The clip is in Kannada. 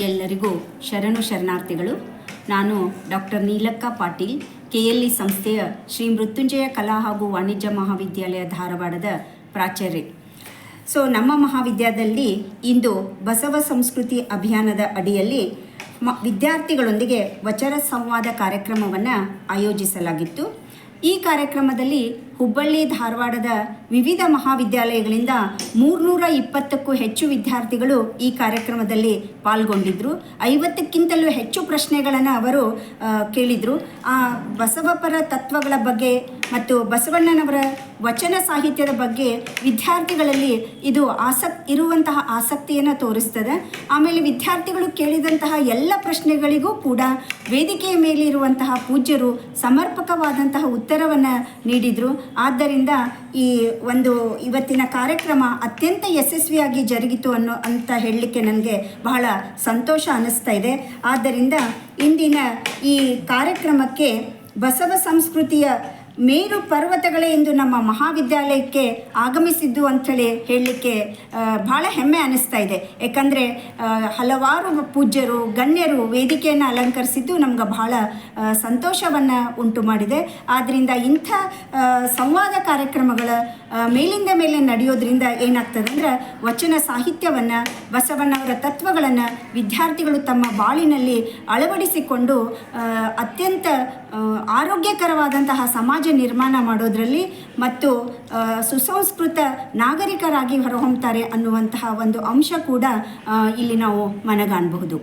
ಎಲ್ಲರಿಗೂ ಶರಣು ಶರಣಾರ್ಥಿಗಳು, ನಾನು doctor Neelakka Patil K L E ಸಂಸ್ಥೆಯ ಶ್ರೀ ಮೃತ್ಯುಂಜಯ ಕಲಾ ಹಾಗೂ ವಾಣಿಜ್ಯ ಮಹಾವಿದ್ಯಾಲಯ ಧಾರವಾಡದ ಪ್ರಾಚಾರ್ಯ. ಸೊ, ನಮ್ಮ ಮಹಾವಿದ್ಯಾಲಯದಲ್ಲಿ ಇಂದು ಬಸವ ಸಂಸ್ಕೃತಿ ಅಭಿಯಾನದ ಅಡಿಯಲ್ಲಿ ಮ, ವಿದ್ಯಾರ್ಥಿಗಳೊಂದಿಗೆ ವಚನ ಸಂವಾದ ಕಾರ್ಯಕ್ರಮವನ್ನು ಆಯೋಜಿಸಲಾಗಿತ್ತು. ಈ ಕಾರ್ಯಕ್ರಮದಲ್ಲಿ ಹುಬ್ಬಳ್ಳಿ, ಧಾರವಾಡದ ವಿವಿಧ ಮಹಾವಿದ್ಯಾಲಯಗಳಿಂದ ಮೂರ್ನೂರ ಇಪ್ಪತ್ತಕ್ಕೂ ಹೆಚ್ಚು ವಿದ್ಯಾರ್ಥಿಗಳು ಈ ಕಾರ್ಯಕ್ರಮದಲ್ಲಿ ಪಾಲ್ಗೊಂಡಿದ್ದರು ಐವತ್ತಕ್ಕಿಂತಲೂ ಹೆಚ್ಚು ಪ್ರಶ್ನೆಗಳನ್ನು ಅವರು ಕೇಳಿದರು. ಆ, ಬಸವಪರ ತತ್ವಗಳ ಬಗ್ಗೆ ಮತ್ತು ಬಸವಣ್ಣನವರ ವಚನ ಸಾಹಿತ್ಯದ ಬಗ್ಗೆ ವಿದ್ಯಾರ್ಥಿಗಳಲ್ಲಿ ಇದು ಆಸಕ್, ಇರುವಂತಹ ಆಸಕ್ತಿಯನ್ನು ತೋರಿಸ್ತದೆ. ಆಮೇಲೆ ವಿದ್ಯಾರ್ಥಿಗಳು ಕೇಳಿದಂತಹ ಎಲ್ಲ ಪ್ರಶ್ನೆಗಳಿಗೂ ಕೂಡ ವೇದಿಕೆಯ ಮೇಲೆ ಇರುವಂತಹ ಪೂಜ್ಯರು ಸಮರ್ಪಕವಾದಂತಹ ಉತ್ತರವನ್ನು ನೀಡಿದರು. ಆದ್ದರಿಂದ ಈ ಒಂದು ಇವತ್ತಿನ ಕಾರ್ಯಕ್ರಮ ಅತ್ಯಂತ ಯಶಸ್ವಿಯಾಗಿ ಜರುಗಿತು ಅನ್ನೋ ಅಂತ ಹೇಳಲಿಕ್ಕೆ ನನಗೆ ಬಹಳ ಸಂತೋಷ ಅನ್ನಿಸ್ತಾ ಇದೆ. ಆದ್ದರಿಂದ ಇಂದಿನ ಈ ಕಾರ್ಯಕ್ರಮಕ್ಕೆ ಬಸವ ಸಂಸ್ಕೃತಿಯ ಮೇರು ಪರ್ವತಗಳೇ ಇಂದು ನಮ್ಮ ಮಹಾವಿದ್ಯಾಲಯಕ್ಕೆ ಆಗಮಿಸಿದ್ದು ಅಂಥೇಳಿ ಹೇಳಲಿಕ್ಕೆ ಭಾಳ ಹೆಮ್ಮೆ ಅನ್ನಿಸ್ತಾ ಇದೆ. ಯಾಕಂದರೆ ಹಲವಾರು ಪೂಜ್ಯರು, ಗಣ್ಯರು ವೇದಿಕೆಯನ್ನು ಅಲಂಕರಿಸಿದ್ದು ನಮ್ಗೆ ಬಹಳ ಸಂತೋಷವನ್ನು ಉಂಟು ಮಾಡಿದೆ. ಆದ್ದರಿಂದ ಇಂಥ ಸಂವಾದ ಕಾರ್ಯಕ್ರಮಗಳ ಮೇಲಿಂದ ಮೇಲೆ ನಡೆಯೋದ್ರಿಂದ ಏನಾಗ್ತದೆ ಅಂದ್ರೆ ವಚನ ಸಾಹಿತ್ಯವನ್ನು ಬಸವಣ್ಣವರ ತತ್ವಗಳನ್ನು ವಿದ್ಯಾರ್ಥಿಗಳು ತಮ್ಮ ಬಾಳಿನಲ್ಲಿ ಅಳವಡಿಸಿಕೊಂಡು ಅತ್ಯಂತ ಆರೋಗ್ಯಕರವಾದಂತಹ ಸಮಾಜ ನಿರ್ಮಾಣ ಮಾಡೋದರಲ್ಲಿ ಮತ್ತು ಸುಸಂಸ್ಕೃತ ನಾಗರಿಕರಾಗಿ ಹೊರಹೊಮ್ಮುತ್ತಾರೆ ಅನ್ನುವಂತಹ ಒಂದು ಅಂಶ ಕೂಡ ಇಲ್ಲಿ ನಾವು ಮನಗಾಣಬಹುದು.